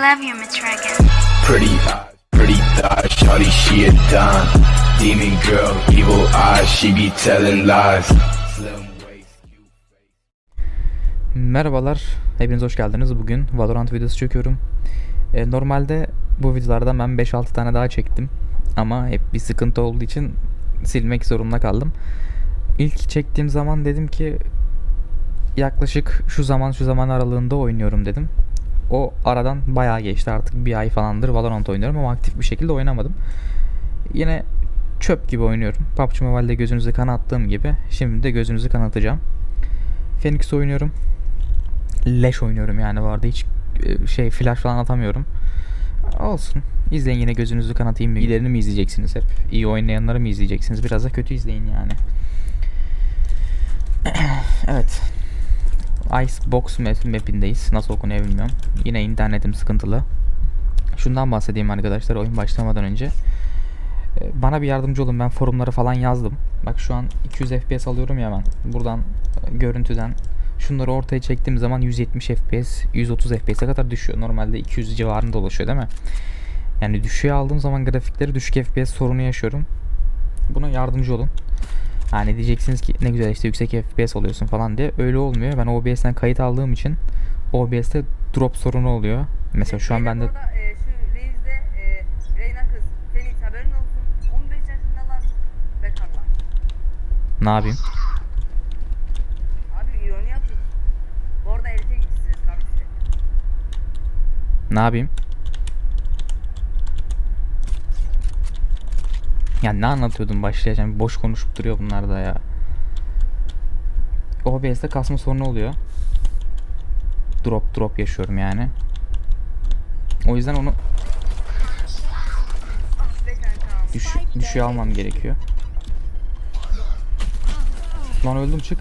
love you, Miss Reagan. Pretty eyes, pretty thighs, shawty she a dime. Demon girl, evil eyes, she be telling lies. Merhabalar, hepiniz hoş geldiniz. Bugün Valorant videosu çekiyorum. E, normalde bu videolardan ben 5-6 tane daha çektim. Ama hep bir sıkıntı olduğu için silmek zorunda kaldım. İlk çektiğim zaman dedim ki yaklaşık şu zaman şu zaman aralığında oynuyorum dedim. O aradan bayağı geçti artık bir ay falandır Valorant oynuyorum ama aktif bir şekilde oynamadım. Yine çöp gibi oynuyorum. PUBG Mobile'de gözünüzü kanattığım gibi şimdi de gözünüzü kanatacağım. Phoenix oynuyorum leş oynuyorum yani vardı hiç e, şey flash falan atamıyorum. Olsun. İzleyin yine gözünüzü kanatayım. İyilerini mi izleyeceksiniz hep? İyi oynayanları mı izleyeceksiniz? Biraz da kötü izleyin yani. evet. Icebox map mapindeyiz. Nasıl okunuyor bilmiyorum. Yine internetim sıkıntılı. Şundan bahsedeyim arkadaşlar oyun başlamadan önce. E, Bana bir yardımcı olun. Ben forumları falan yazdım. Bak şu an 200 FPS alıyorum ya ben. Buradan e, görüntüden şunları ortaya çektiğim zaman 170 FPS, 130 FPS'e kadar düşüyor. Normalde 200 civarında dolaşıyor değil mi? Yani düşüğe aldığım zaman grafikleri düşük FPS sorunu yaşıyorum. Buna yardımcı olun. Hani diyeceksiniz ki ne güzel işte yüksek FPS oluyorsun falan diye. Öyle olmuyor. Ben OBS'den kayıt aldığım için OBS'te drop sorunu oluyor. Mesela şu an bende e, şu Reis'de e, Reyna kız Felix haberin olsun 15 yaşındalar bekarlar. ne yapayım? Abi ironi yapıyorsun. Bu arada erkek ikisi. Ne yapayım? Ya ne anlatıyordum başlayacağım. Boş konuşup duruyor bunlar da ya. OBS'de kasma sorunu oluyor. Drop drop yaşıyorum yani. O yüzden onu düş düşüğe almam gerekiyor. Lan öldüm çık.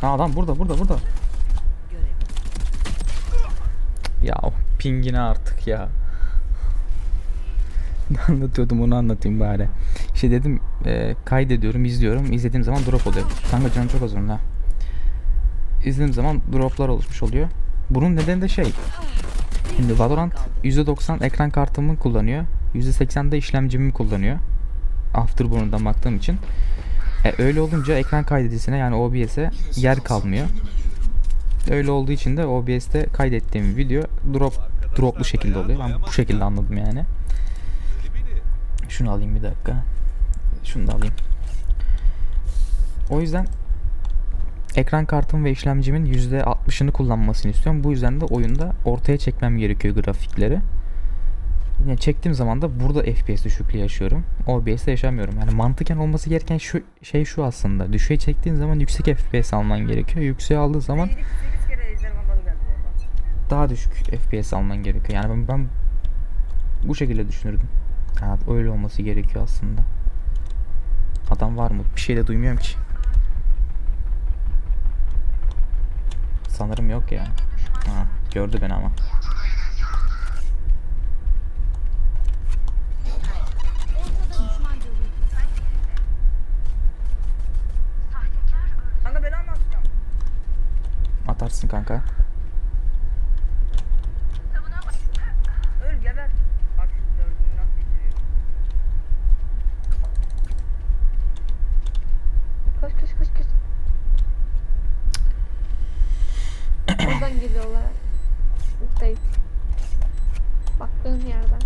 Ha adam burada burada burada. Ya pingine artık ya. Anlatıyordum onu anlatayım bari. İşte dedim e, kaydediyorum, izliyorum. İzlediğim zaman drop oluyor. Kanka canım çok az onun ha. İzlediğim zaman droplar oluşmuş oluyor. Bunun nedeni de şey. Şimdi Valorant %90 ekran kartımı kullanıyor. %80 de işlemcimi kullanıyor. Afterburner'dan baktığım için. E, öyle olunca ekran kaydedicisine yani OBS'e yer kalmıyor. Öyle olduğu için de OBS'te kaydettiğim video drop droplu şekilde oluyor. Ben bu şekilde anladım yani. Şunu alayım bir dakika. Şunu da alayım. O yüzden ekran kartım ve işlemcimin %60'ını kullanmasını istiyorum. Bu yüzden de oyunda ortaya çekmem gerekiyor grafikleri. Yine çektiğim zaman da burada FPS düşüklüğü yaşıyorum. OBS'te yaşamıyorum. Yani mantıken olması gereken şu şey şu aslında. Düşüğe çektiğin zaman yüksek FPS alman gerekiyor. Yükseğe aldığı zaman 8 kere ejder mamalı geldi bu arada. daha düşük FPS alman gerekiyor. Yani ben, ben bu şekilde düşünürdüm. Yani öyle olması gerekiyor aslında. Adam var mı? Bir şey de duymuyorum ki. Sanırım yok ya. Ha, gördü beni ama. Atarsın kanka. Öl geber. Bak şu dördünü nasıl bitiriyor. Koş koş koş koş. Buradan geliyorlar. Buradayım. Baktığım yerden.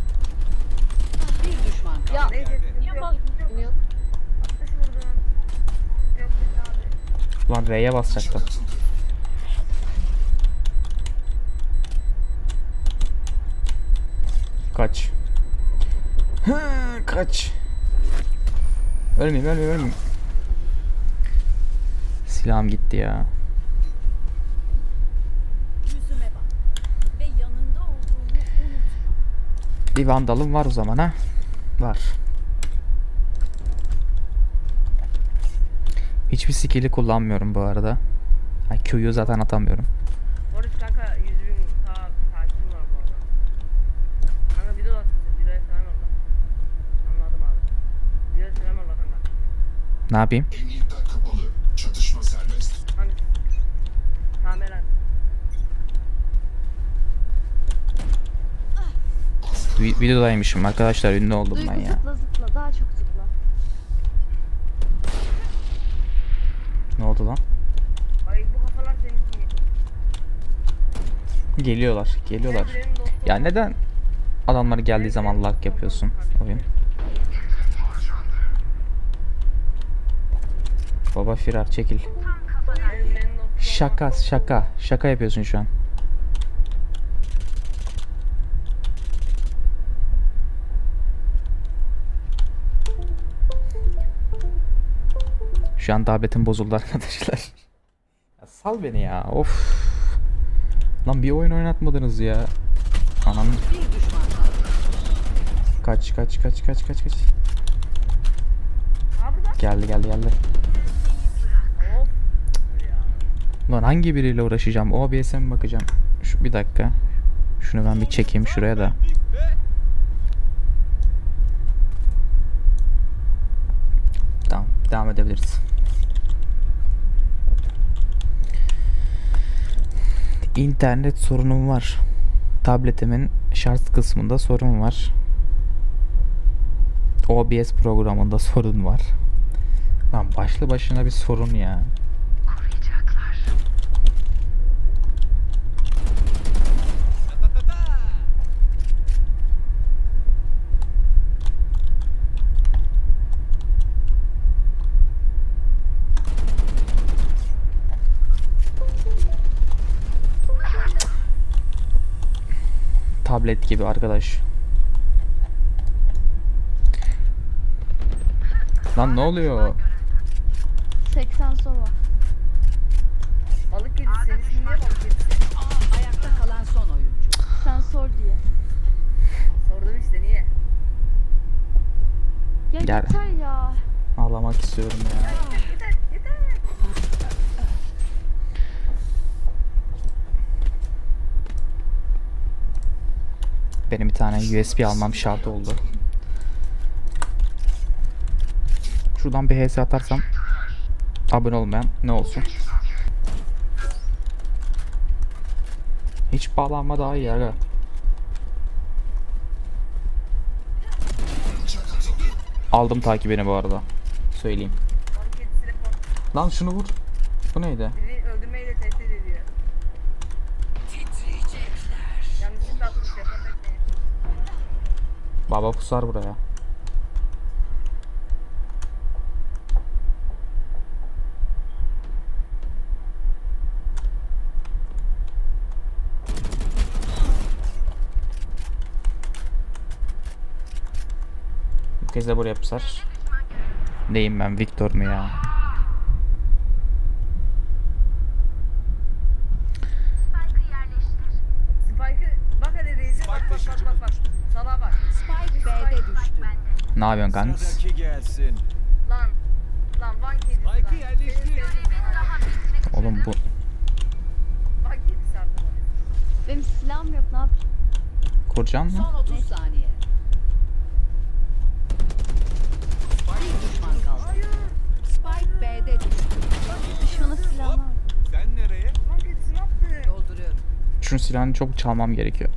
Bir düşman kaldı. Ya Neyse sıkıntı yok. Sıkıntı yok. yok. 60 vurdun. Sıkıntı yok R'ye basacaktım. Kaç. Hı, Kaç. Ölmeyeyim ölmeyeyim ölmeyeyim. Silahım gitti ya. Bir vandalım var o zaman ha. Var. hiçbir skill'i kullanmıyorum bu arada. Yani Q'yu zaten atamıyorum. Boris kanka 100 bin ta takipçim var bu arada. Kanka video atmışsın. Videoya selam yolla. Anladım abi. Videoya selam yolla kanka. Ne yapayım? Emniyetler kapalı. Videodaymışım arkadaşlar ünlü oldum ben ya. zıpla zıpla daha çok Ne oldu lan? Ay bu kafalar senin için yeter. Geliyorlar, geliyorlar. Ya neden adamlar geldiği zaman lag yapıyorsun oyun? Baba firar çekil. Şaka şaka. Şaka yapıyorsun şu an. Şu an tabletim bozuldu arkadaşlar. Ya sal beni ya. Of. Lan bir oyun oynatmadınız ya. Ananın kaç kaç kaç kaç kaç kaç. Geldi geldi geldi. Lan hangi biriyle uğraşacağım? OBS'e mi bakacağım? Şu bir dakika. Şunu ben bir çekeyim şuraya da. Tamam, devam edebiliriz. İnternet sorunum var. Tabletimin şarj kısmında sorun var. OBS programında sorun var. Lan başlı başına bir sorun ya. Tablet gibi arkadaş. Lan ne oluyor? 80 sova. Balık kedisi. Senin ismin niye balık kedisi? Ayakta kalan son oyuncu. Sen sor diye. Sordum işte niye? Ya Gel. yeter ya. Ağlamak istiyorum ya. Benim bir tane USB almam şart oldu. Şuradan bir HS atarsam abone olmayan ne olsun? Hiç bağlanma daha iyi aga. Aldım takibini bu arada. Söyleyeyim. Lan şunu vur. Bu neydi? Baba pusar buraya. Bu kez de buraya pusar. Neyim ben Victor mu ya? Spike'ı bak hadi Reis'e bak bak bak bak bak. Sana bak. Spike B'de düştü. Ne yapıyorsun kanks? Lan. Lan Van kedisi lan. Var. Oğlum bu Van kedisi artık. Benim silahım yok ne yapayım? kurcan mı? Son 30 saniye. Bir düşman kaldı. Hayır. Spike B'de düştü. Silahını al. Sen nereye? Van kedisi ne yaptı? Dolduruyorum. Şunun silahını çok çalmam gerekiyor.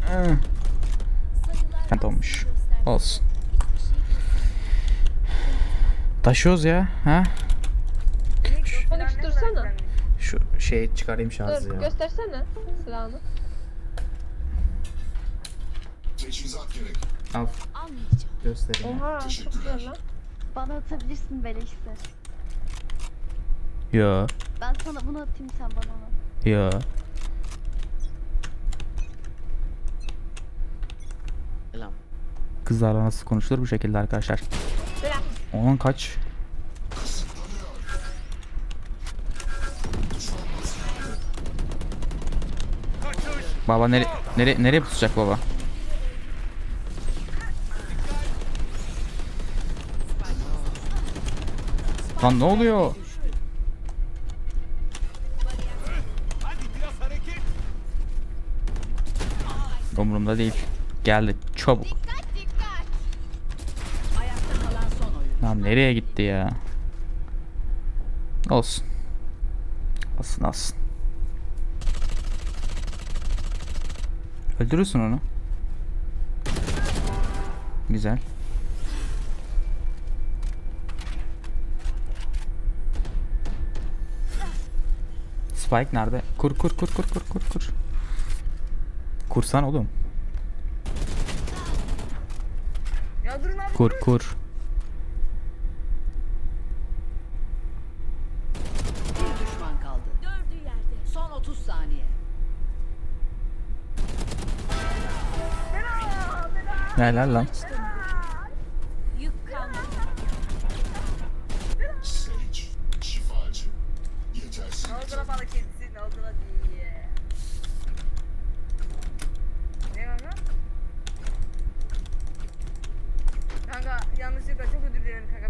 Kent olmuş. Olsun. Taşıyoruz ya. Ha? Konuştursana. güzelmiş. Şu şey çıkarayım şarjı Dur ya. göstersene silahını. Al Almayacağım. göstereyim. Oha çok güzel lan. Bana atabilirsin beleşse. Yo Ben sana bunu atayım sen bana onu. yo. Kızlarla nasıl konuşulur bu şekilde arkadaşlar. Onun kaç? Baba nere nere nereye pusacak baba? Lan ne oluyor? Umurumda değil. Geldi çabuk. Lan nereye gitti ya? Olsun. Olsun olsun. Öldürürsün onu. Güzel. Spike nerede? Kur kur kur kur kur kur kur. Kursan oğlum. Kur kur.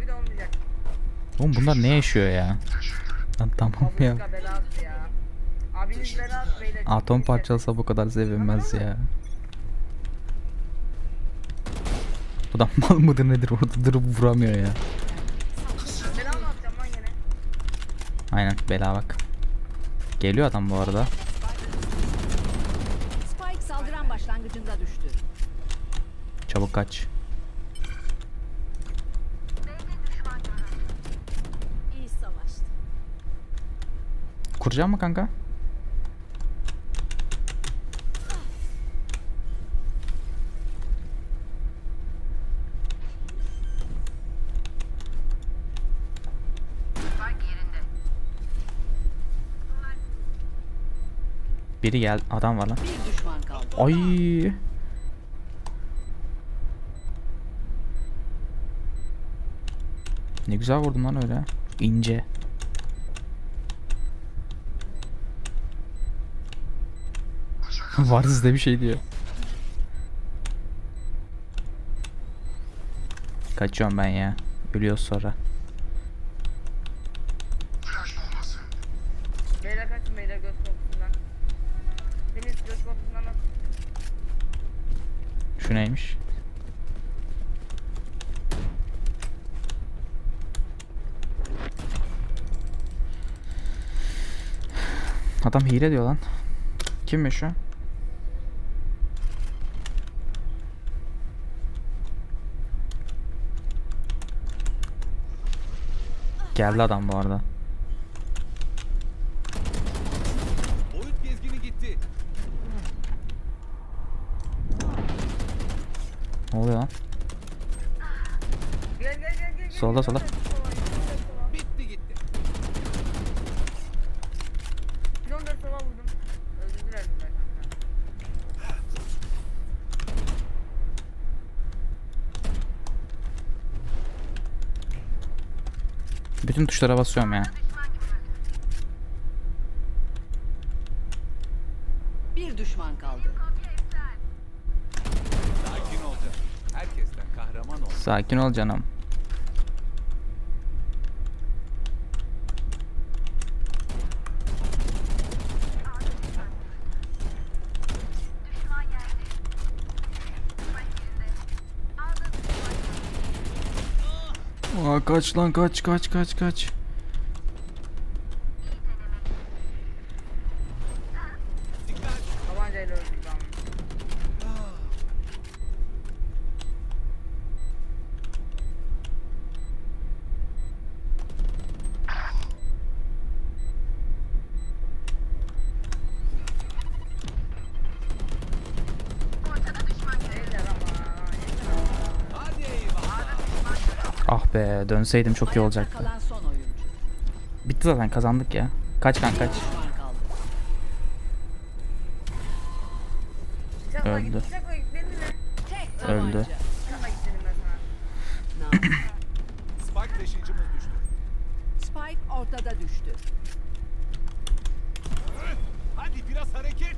De olmayacak. Oğlum bunlar ne yaşıyor ya? Lan tamam ya. Ya. Atom parçalasa bu kadar sevinmez ya. Da mal mıdır nedir orada durup vuramıyor ya. Bela mı atacağım lan gene? Aynen bela bak. Geliyor adam bu arada. Spike saldıran başlangıcında düştü. Çabuk kaç. İyi savaştı. Kuracağım mı kanka? Biri gel adam var lan. Bir düşman kaldı. Ay. Ne güzel vurdun lan öyle. İnce. var sizde bir şey diyor. Kaçıyorum ben ya. Ölüyoruz sonra. Neymiş? Adam hile diyor lan. Kimmiş o? Geldi adam bu arada. Boyut gezgini gitti. Ne oluyor lan? Gel gel gel gel. Solda, solda. Bitti gitti. 114 sola vurdum. Bütün tuşlara basıyorum ya. Bir düşman kaldı. Sakin ol canım. Herkesten kahraman ol. Sakin ol canım. Aa, kaç lan kaç kaç kaç kaç. Tabancayla öldük lan. Beyler ama. Hadi eyvallah. Ah be dönseydim çok iyi olacaktı. Bitti zaten kazandık ya. Kaç kan kaç. Öldü. Öldü. Spike taşıyıcımız düştü. Spike ortada düştü. Hadi biraz hareket.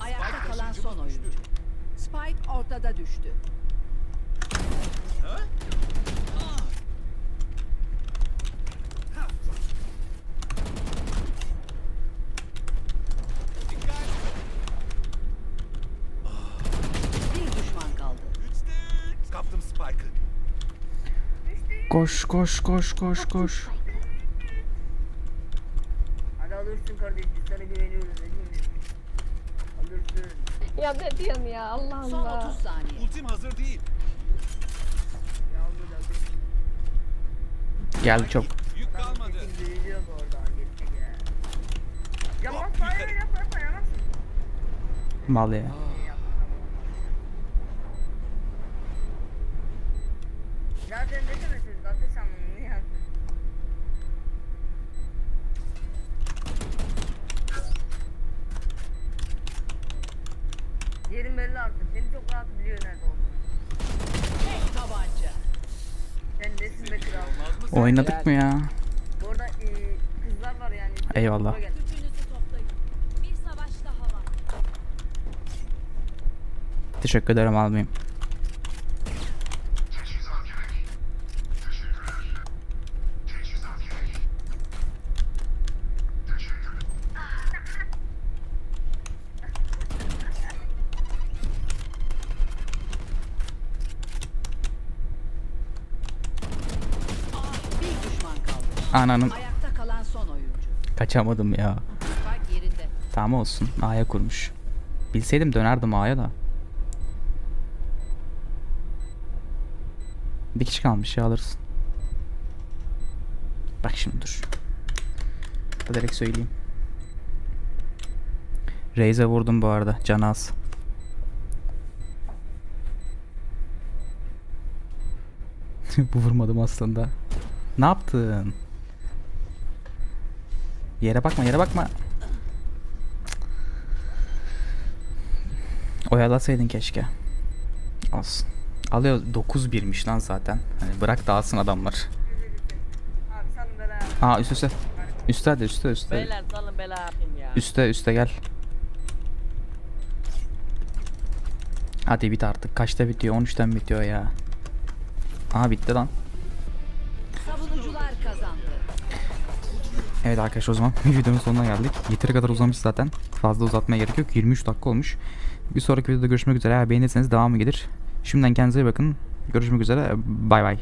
Ayakta kalan son oyuncu. Spike ortada düştü. Dikkat. Bir düşman kaldı. Üçte. Kaptım Spike'ı. Koş koş koş koş koş. Alırsın kardeşim sana güveniyoruz. Alırsın. Ya ne diyorsun ya Allah Son Allah. 30 saniye. Ultim hazır değil. Ya. Geldi çok. Yük kalmadı. Kesin duyuluyor bu oradan geçecek ya. Yapmaz hayır yapma yapma yapmazsın. Mal ya. İyi yaptın, tamam. Zaten desene çocuk ateş almanı niye yaptın? Yerin belli artık. Seni çok rahat biliyor nerede olduğunu. Tek tabanca. Sen nesin be kral? Oynadık mı ya? Bu arada e, kızlar var yani. Eyvallah. Teşekkür ederim almayayım. Bir düşman kaldı. Ananın Ayakta kalan son oyuncu. kaçamadım ya. Spike yerinde. Tamam olsun. A'ya kurmuş. Bilseydim dönerdim A'ya da. Bir kişi kalmış ya alırsın. Bak şimdi dur. Da direkt söyleyeyim. Raze'e vurdum bu arada. Can az. bu vurmadım aslında. Ne yaptın? Yere bakma yere bakma. Oyalasaydın keşke. Olsun. Alıyor 9-1'miş lan zaten. Hani bırak dağılsın adamlar. Aa üst üste. Üste hadi üste üste. Beyler salın bela yapayım ya. Üste üste gel. Hadi bit artık. Kaçta bitiyor? 13'ten bitiyor ya. Aha bitti lan. Evet arkadaşlar o zaman videonun sonuna geldik. Yeteri kadar uzamış zaten. Fazla uzatmaya gerek yok. 23 dakika olmuş. Bir sonraki videoda görüşmek üzere. Eğer beğenirseniz devamı gelir. Şimdiden kendinize iyi bakın. Görüşmek üzere. Bay bay.